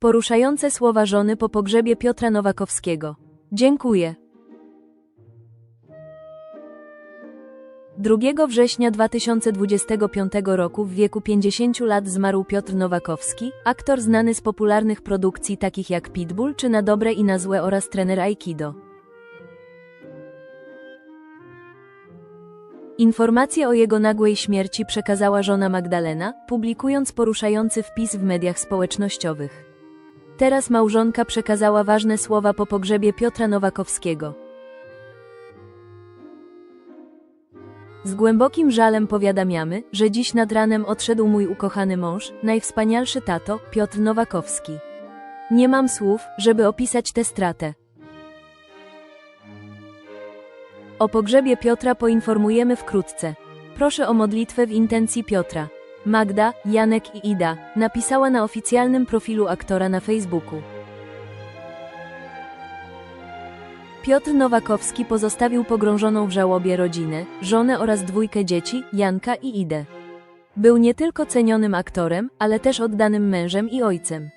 Poruszające słowa żony po pogrzebie Piotra Nowakowskiego. Dziękuję. 2 września 2025 roku w wieku 50 lat zmarł Piotr Nowakowski, aktor znany z popularnych produkcji takich jak Pitbull czy Na dobre i na złe oraz trener Aikido. Informację o jego nagłej śmierci przekazała żona Magdalena, publikując poruszający wpis w mediach społecznościowych. Teraz małżonka przekazała ważne słowa po pogrzebie Piotra Nowakowskiego. Z głębokim żalem powiadamiamy, że dziś nad ranem odszedł mój ukochany mąż, najwspanialszy tato, Piotr Nowakowski. Nie mam słów, żeby opisać tę stratę. O pogrzebie Piotra poinformujemy wkrótce. Proszę o modlitwę w intencji Piotra. Magda, Janek i Ida napisała na oficjalnym profilu aktora na Facebooku. Piotr Nowakowski pozostawił pogrążoną w żałobie rodzinę, żonę oraz dwójkę dzieci, Janka i Idę. Był nie tylko cenionym aktorem, ale też oddanym mężem i ojcem.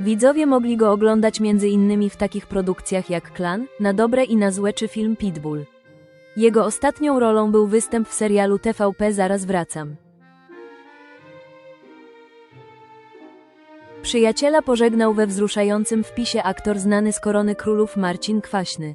Widzowie mogli go oglądać innymi w takich produkcjach jak Klan, Na dobre i na złe czy film Pitbull. Jego ostatnią rolą był występ w serialu TVP Zaraz wracam. Przyjaciela pożegnał we wzruszającym wpisie aktor znany z Korony Królów Marcin Kwaśny.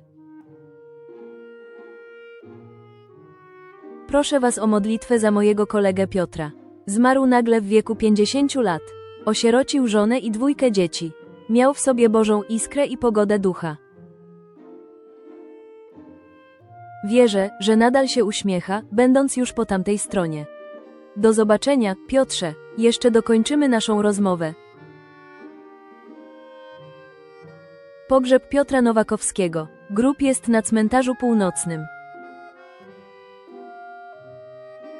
Proszę was o modlitwę za mojego kolegę Piotra. Zmarł nagle w wieku 50 lat. Osierocił żonę i dwójkę dzieci. Miał w sobie Bożą iskrę i pogodę ducha. Wierzę, że nadal się uśmiecha, będąc już po tamtej stronie. Do zobaczenia, Piotrze. Jeszcze dokończymy naszą rozmowę. Pogrzeb Piotra Nowakowskiego. Grób jest na cmentarzu północnym.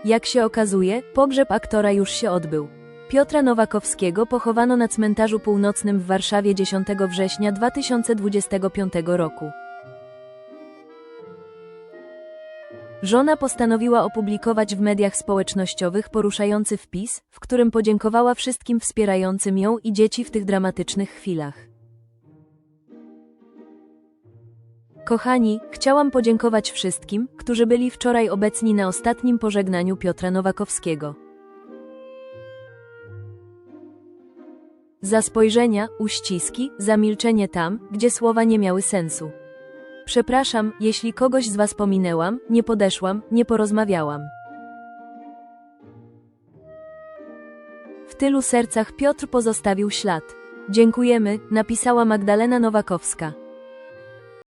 Jak się okazuje, pogrzeb aktora już się odbył. Piotra Nowakowskiego pochowano na cmentarzu północnym w Warszawie 10 września 2025 roku. Żona postanowiła opublikować w mediach społecznościowych poruszający wpis, w którym podziękowała wszystkim wspierającym ją i dzieci w tych dramatycznych chwilach. Kochani, chciałam podziękować wszystkim, którzy byli wczoraj obecni na ostatnim pożegnaniu Piotra Nowakowskiego. Za spojrzenia, uściski, za milczenie tam, gdzie słowa nie miały sensu. Przepraszam, jeśli kogoś z Was pominęłam, nie podeszłam, nie porozmawiałam. W tylu sercach Piotr pozostawił ślad. Dziękujemy, napisała Magdalena Nowakowska.